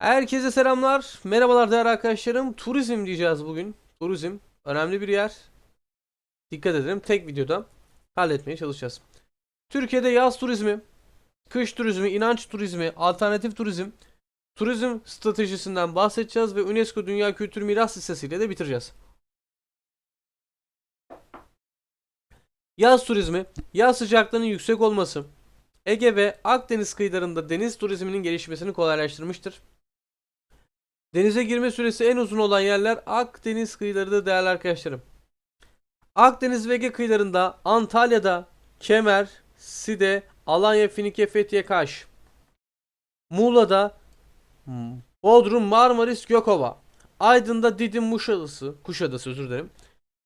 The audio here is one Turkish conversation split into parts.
Herkese selamlar. Merhabalar değerli arkadaşlarım. Turizm diyeceğiz bugün. Turizm önemli bir yer. Dikkat edelim. Tek videoda halletmeye çalışacağız. Türkiye'de yaz turizmi, kış turizmi, inanç turizmi, alternatif turizm, turizm stratejisinden bahsedeceğiz ve UNESCO Dünya Kültür Miras Listesi'yle de bitireceğiz. Yaz turizmi, yaz sıcaklığının yüksek olması, Ege ve Akdeniz kıyılarında deniz turizminin gelişmesini kolaylaştırmıştır. Denize girme süresi en uzun olan yerler Akdeniz kıyılarıdır değerli arkadaşlarım. Akdeniz ve Ege kıyılarında Antalya'da Kemer, Side, Alanya, Finike, Fethiye, Kaş. Muğla'da Bodrum, Marmaris, Gökova. Aydın'da Didim, Muşadası, Kuşadası özür dilerim.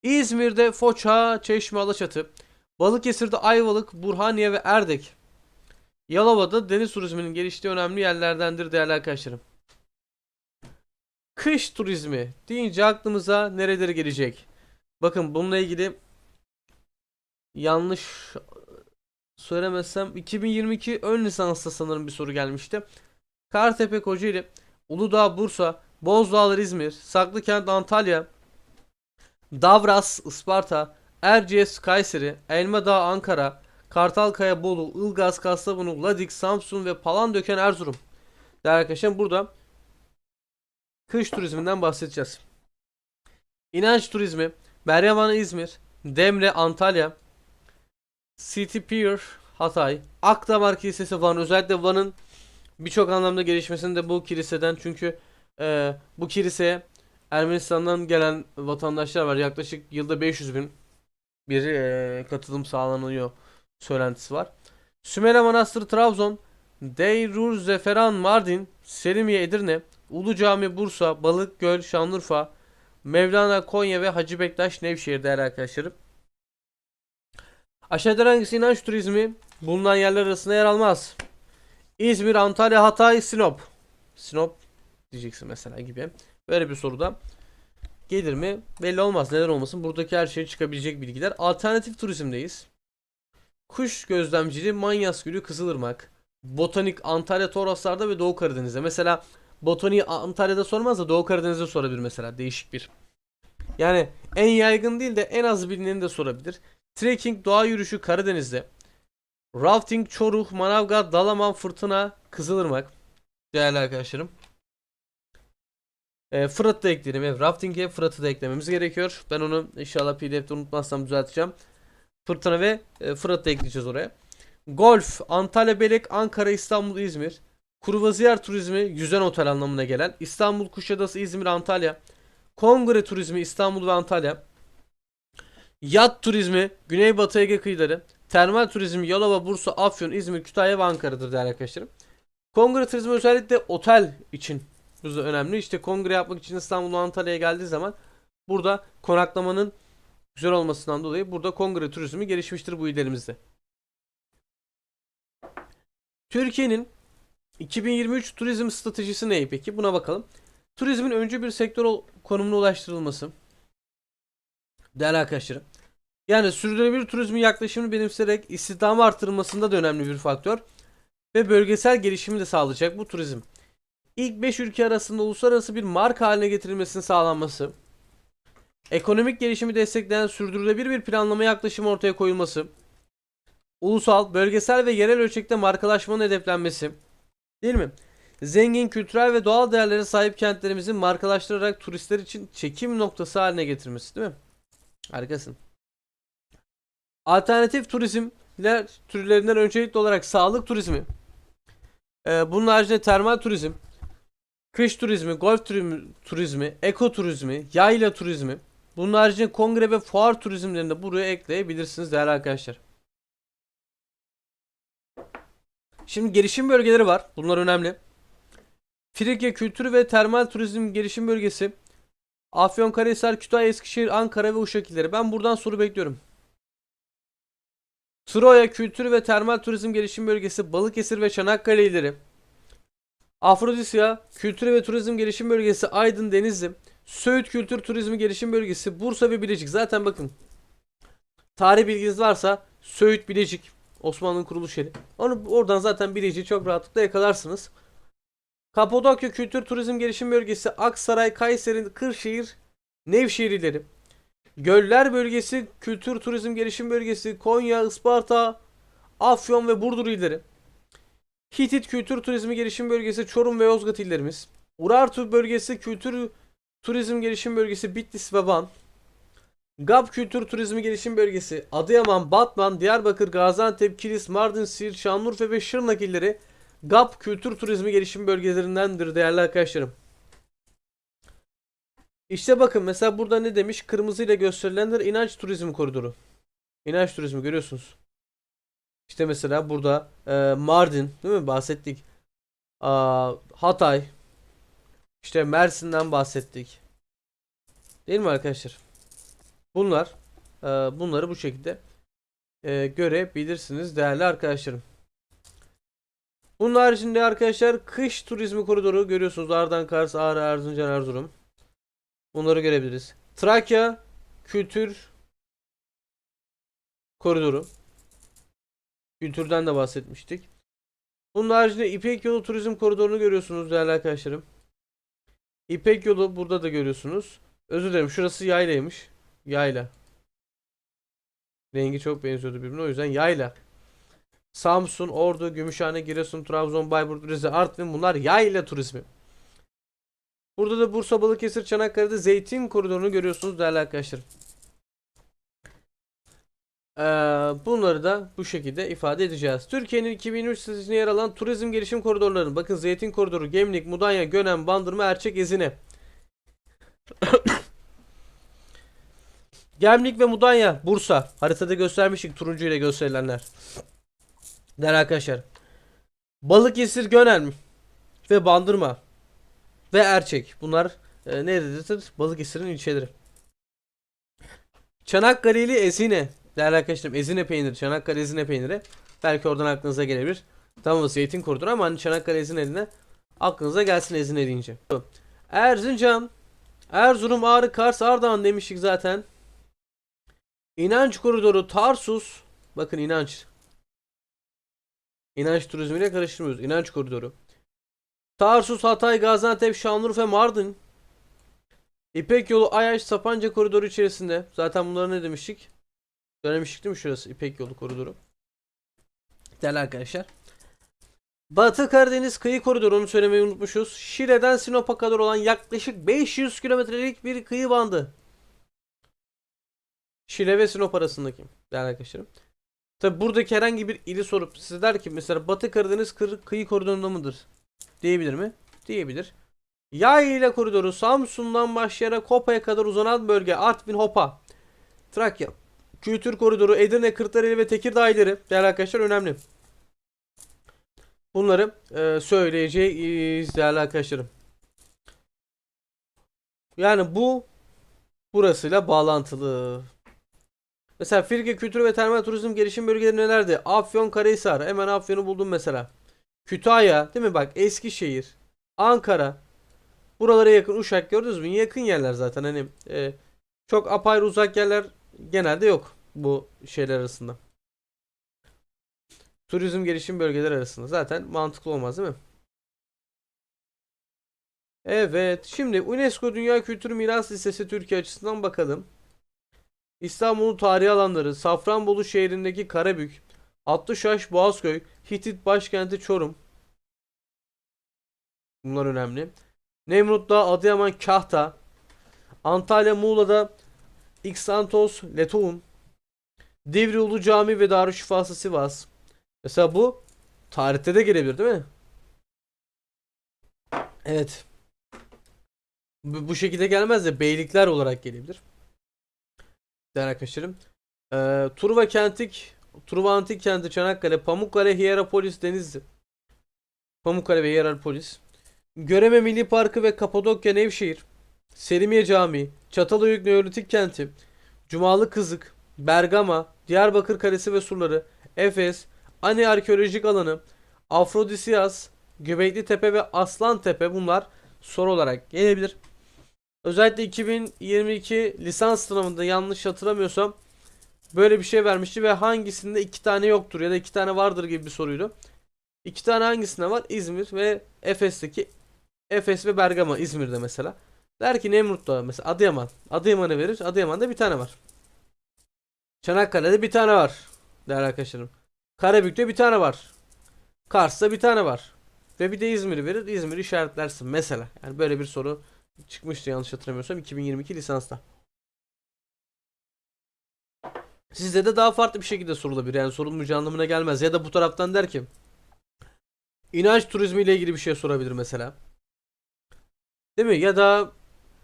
İzmir'de Foça, Çeşme, Alaçatı. Balıkesir'de Ayvalık, Burhaniye ve Erdek. Yalova'da deniz turizminin geliştiği önemli yerlerdendir değerli arkadaşlarım. Kış turizmi deyince aklımıza nereleri gelecek? Bakın bununla ilgili yanlış söylemezsem 2022 ön lisansta sanırım bir soru gelmişti. Kartepe Kocaeli, Uludağ Bursa, Bozdağlar İzmir, Saklıkent Antalya, Davras Isparta, Erciyes Kayseri, Elmadağ Ankara, Kartalkaya Bolu, Ilgaz Kastamonu, Ladik Samsun ve Palandöken Erzurum. Değerli arkadaşlar burada kış turizminden bahsedeceğiz. İnanç turizmi, Beryaman İzmir, Demre Antalya, City Pier Hatay, Akdamar Kilisesi Van özellikle Van'ın birçok anlamda gelişmesini de bu kiliseden çünkü e, bu kiliseye Ermenistan'dan gelen vatandaşlar var. Yaklaşık yılda 500 bin bir e, katılım sağlanıyor söylentisi var. Sümele Manastırı Trabzon, Deyrur Zeferan Mardin, Selimiye Edirne, Ulu Cami Bursa, Balıkgöl Şanlıurfa, Mevlana Konya ve Hacı Bektaş Nevşehir değerli arkadaşlarım. Aşağıda hangisi inanç turizmi bulunan yerler arasında yer almaz? İzmir, Antalya, Hatay, Sinop. Sinop diyeceksin mesela gibi. Böyle bir soruda gelir mi? Belli olmaz. Neden olmasın? Buradaki her şey çıkabilecek bilgiler. Alternatif turizmdeyiz. Kuş gözlemciliği Manyas Gölü Kızılırmak. Botanik Antalya Toroslar'da ve Doğu Karadeniz'de. Mesela botaniği Antalya'da sormaz da Doğu Karadeniz'de sorabilir mesela. Değişik bir. Yani en yaygın değil de en az bilineni de sorabilir. Trekking doğa yürüyüşü Karadeniz'de. Rafting Çoruh, Manavgat, Dalaman, Fırtına, Kızılırmak. Değerli arkadaşlarım. E, Fırat'ı da ekleyelim. Evet, Rafting'e Fırat'ı da eklememiz gerekiyor. Ben onu inşallah PDF'de unutmazsam düzelteceğim. Fırtına ve e, Fırat'ı da ekleyeceğiz oraya. Golf, Antalya, Belek, Ankara, İstanbul, İzmir. Kruvaziyer turizmi, yüzen otel anlamına gelen. İstanbul, Kuşadası, İzmir, Antalya. Kongre turizmi, İstanbul ve Antalya. Yat turizmi, Güneybatı Ege kıyıları. Termal turizmi, Yalova, Bursa, Afyon, İzmir, Kütahya ve Ankara'dır değerli arkadaşlarım. Kongre turizmi özellikle otel için bu da önemli. İşte kongre yapmak için İstanbul'dan Antalya'ya geldiği zaman burada konaklamanın güzel olmasından dolayı burada kongre turizmi gelişmiştir bu illerimizde. Türkiye'nin 2023 turizm stratejisi ne peki? Buna bakalım. Turizmin öncü bir sektör konumuna ulaştırılması. Değerli arkadaşlarım. Yani sürdürülebilir turizmin yaklaşımını benimserek istihdamı artırılmasında da önemli bir faktör. Ve bölgesel gelişimi de sağlayacak bu turizm. İlk 5 ülke arasında uluslararası bir marka haline getirilmesinin sağlanması. Ekonomik gelişimi destekleyen sürdürülebilir bir planlama yaklaşımı ortaya koyulması. Ulusal, bölgesel ve yerel ölçekte markalaşmanın hedeflenmesi. Değil mi? Zengin kültürel ve doğal değerlere sahip kentlerimizin markalaştırarak turistler için çekim noktası haline getirmesi değil mi? Harikasın. Alternatif turizmler türlerinden öncelikli olarak sağlık turizmi. Ee, bunun haricinde termal turizm, kış turizmi, golf turizmi, turizmi, eko turizmi, yayla turizmi. Bunun haricinde kongre ve fuar turizmlerini de buraya ekleyebilirsiniz değerli arkadaşlar. Şimdi gelişim bölgeleri var. Bunlar önemli. Frikya Kültür ve Termal Turizm Gelişim Bölgesi. Afyonkarahisar, Kütahya, Eskişehir, Ankara ve Uşak illeri. Ben buradan soru bekliyorum. Troya Kültür ve Termal Turizm Gelişim Bölgesi, Balıkesir ve Çanakkale illeri. Afrodisya Kültür ve Turizm Gelişim Bölgesi, Aydın, Denizli. Söğüt Kültür Turizmi Gelişim Bölgesi, Bursa ve Bilecik. Zaten bakın. Tarih bilginiz varsa Söğüt, Bilecik, Osmanlı'nın kuruluş yeri. Onu oradan zaten Bilecik'i çok rahatlıkla yakalarsınız. Kapadokya Kültür Turizm Gelişim Bölgesi, Aksaray, Kayseri, Kırşehir, Nevşehir illeri. Göller Bölgesi Kültür Turizm Gelişim Bölgesi, Konya, Isparta, Afyon ve Burdur illeri. Hitit Kültür Turizmi Gelişim Bölgesi, Çorum ve Yozgat illerimiz. Urartu Bölgesi Kültür Turizm Gelişim Bölgesi, Bitlis ve Van. GAP Kültür Turizmi Gelişim Bölgesi, Adıyaman, Batman, Diyarbakır, Gaziantep, Kilis, Mardin, Siirt, Şanlıurfa ve Şırnak illeri GAP Kültür Turizmi Gelişim Bölgelerindendir değerli arkadaşlarım. İşte bakın mesela burada ne demiş? Kırmızıyla gösterilenler inanç turizmi koridoru. İnanç turizmi görüyorsunuz. İşte mesela burada e, Mardin değil mi bahsettik. Aa, Hatay. İşte Mersin'den bahsettik. Değil mi arkadaşlar? Bunlar e, bunları bu şekilde e, görebilirsiniz değerli arkadaşlarım. Bunun haricinde arkadaşlar kış turizmi koridoru görüyorsunuz. Ardahan, Kars, Ağrı, Erzincan, Erzurum. Bunları görebiliriz. Trakya kültür koridoru. Kültürden de bahsetmiştik. Bunun haricinde İpek Yolu turizm koridorunu görüyorsunuz değerli arkadaşlarım. İpek Yolu burada da görüyorsunuz. Özür dilerim şurası yaylaymış. Yayla. Rengi çok benziyordu birbirine o yüzden yayla. Samsun, Ordu, Gümüşhane, Giresun, Trabzon, Bayburt, Rize, Artvin bunlar yayla turizmi. Burada da Bursa, Balıkesir, Çanakkale'de zeytin koridorunu görüyorsunuz değerli arkadaşlar. Ee, bunları da bu şekilde ifade edeceğiz. Türkiye'nin 2023 listesinde yer alan turizm gelişim koridorlarını bakın Zeytin Koridoru, Gemlik, Mudanya, Gönen, Bandırma, Erçek, Ezine. Gemlik ve Mudanya, Bursa. Haritada göstermiştik turuncu ile gösterilenler. Değerli arkadaşlar. Balıkesir, Gönen ve Bandırma ve Erçek. Bunlar e, nerededir? Balıkesir'in ilçeleri. Çanakkale'li Ezine. Değerli arkadaşlarım Ezine peyniri. Çanakkale Ezine peyniri. Belki oradan aklınıza gelebilir. Tamam zeytin koridoru ama hani Çanakkale Ezine'line aklınıza gelsin Ezine deyince. Erzincan, Erzurum, Ağrı, Kars, Ardahan demiştik zaten. İnanç koridoru Tarsus. Bakın inanç. İnanç turizmiyle karıştırmıyoruz. İnanç koridoru. Tarsus, Hatay, Gaziantep, Şanlıurfa, Mardin. İpek yolu Ayaş, Sapanca koridoru içerisinde. Zaten bunları ne demiştik? Söylemiştik değil mi şurası? İpek yolu koridoru. Değerli arkadaşlar. Batı Karadeniz kıyı koridorunu söylemeyi unutmuşuz. Şile'den Sinop'a kadar olan yaklaşık 500 kilometrelik bir kıyı bandı. Şile ve Sinop arasındaki değerli arkadaşlarım. Tabi buradaki herhangi bir ili sorup size der ki mesela Batı Karadeniz kır- kıyı koridorunda mıdır? Diyebilir mi? Diyebilir. Yayla koridoru Samsun'dan başlayarak Hopa'ya kadar uzanan bölge Artvin Hopa. Trakya. Kültür koridoru Edirne, Kırklareli ve Tekirdağ illeri değerli arkadaşlar önemli. Bunları e, söyleyeceğiz değerli arkadaşlarım. Yani bu burasıyla bağlantılı. Mesela Firge Kültür ve Termal Turizm Gelişim Bölgeleri nelerdi? Afyon, Karahisar. Hemen Afyon'u buldum mesela. Kütahya değil mi bak Eskişehir, Ankara. Buralara yakın Uşak gördünüz mü? Yakın yerler zaten hani e, çok apayrı uzak yerler genelde yok bu şeyler arasında. Turizm gelişim bölgeleri arasında zaten mantıklı olmaz değil mi? Evet, şimdi UNESCO Dünya Kültür Miras Listesi Türkiye açısından bakalım. İstanbul'un tarihi alanları, Safranbolu şehrindeki Karabük, Hattuşaş, Boğazköy, Hitit başkenti Çorum. Bunlar önemli. Nemrut'ta Adıyaman Kahta, Antalya Muğla'da Xantos Letoğun, Divri Ulu Cami ve Darüşşifası Sivas. Mesela bu tarihte de gelebilir değil mi? Evet. Bu şekilde gelmez de beylikler olarak gelebilir. Değerli arkadaşlarım. Ee, Truva Kentik, Truva Antik Kenti, Çanakkale, Pamukkale, Hierapolis, Denizli. Pamukkale ve Hierapolis. Göreme Milli Parkı ve Kapadokya, Nevşehir. Selimiye Camii, Çatalhöyük Neolitik Kenti, Cumalı Kızık, Bergama, Diyarbakır Kalesi ve Surları, Efes, Ani Arkeolojik Alanı, Afrodisiyas, Göbekli Tepe ve Aslan Tepe bunlar soru olarak gelebilir. Özellikle 2022 lisans sınavında yanlış hatırlamıyorsam böyle bir şey vermişti ve hangisinde iki tane yoktur ya da iki tane vardır gibi bir soruydu. İki tane hangisinde var? İzmir ve Efes'teki Efes ve Bergama İzmir'de mesela. Der ki Nemrut'ta mesela Adıyaman. Adıyaman'ı verir. Adıyaman'da bir tane var. Çanakkale'de bir tane var. Değerli arkadaşlarım. Karabük'te bir tane var. Kars'ta bir tane var. Ve bir de İzmir'i verir. İzmir'i işaretlersin mesela. Yani böyle bir soru çıkmıştı yanlış hatırlamıyorsam 2022 lisansta. Sizde de daha farklı bir şekilde sorulabilir. Yani sorulmayacağı anlamına gelmez. Ya da bu taraftan der ki inanç turizmi ile ilgili bir şey sorabilir mesela. Değil mi? Ya da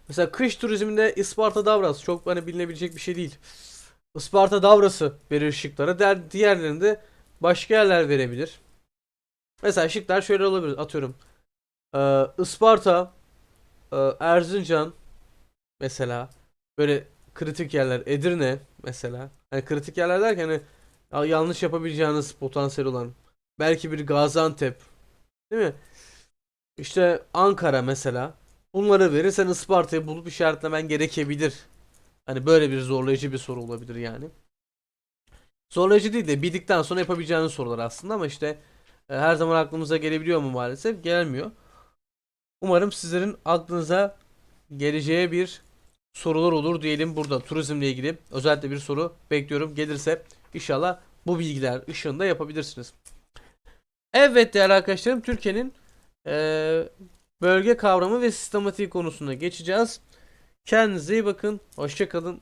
mesela kış turizminde Isparta Davras çok hani bilinebilecek bir şey değil. Isparta Davras'ı verir şıklara. Der, diğerlerinde başka yerler verebilir. Mesela şıklar şöyle olabilir. Atıyorum. Ee, Isparta, Erzincan mesela böyle kritik yerler. Edirne mesela. Hani kritik yerler derken hani ya- yanlış yapabileceğiniz potansiyel olan. Belki bir Gaziantep. Değil mi? İşte Ankara mesela. Bunları verirsen Isparta'yı bulup işaretlemen gerekebilir. Hani böyle bir zorlayıcı bir soru olabilir yani. Zorlayıcı değil de bildikten sonra yapabileceğiniz sorular aslında ama işte e, her zaman aklımıza gelebiliyor mu maalesef? Gelmiyor. Umarım sizlerin aklınıza geleceğe bir sorular olur diyelim burada turizmle ilgili özellikle bir soru bekliyorum. Gelirse inşallah bu bilgiler ışığında yapabilirsiniz. Evet değerli arkadaşlarım Türkiye'nin eee, bölge kavramı ve sistematiği konusuna geçeceğiz. Kendinize iyi bakın. Hoşça kalın.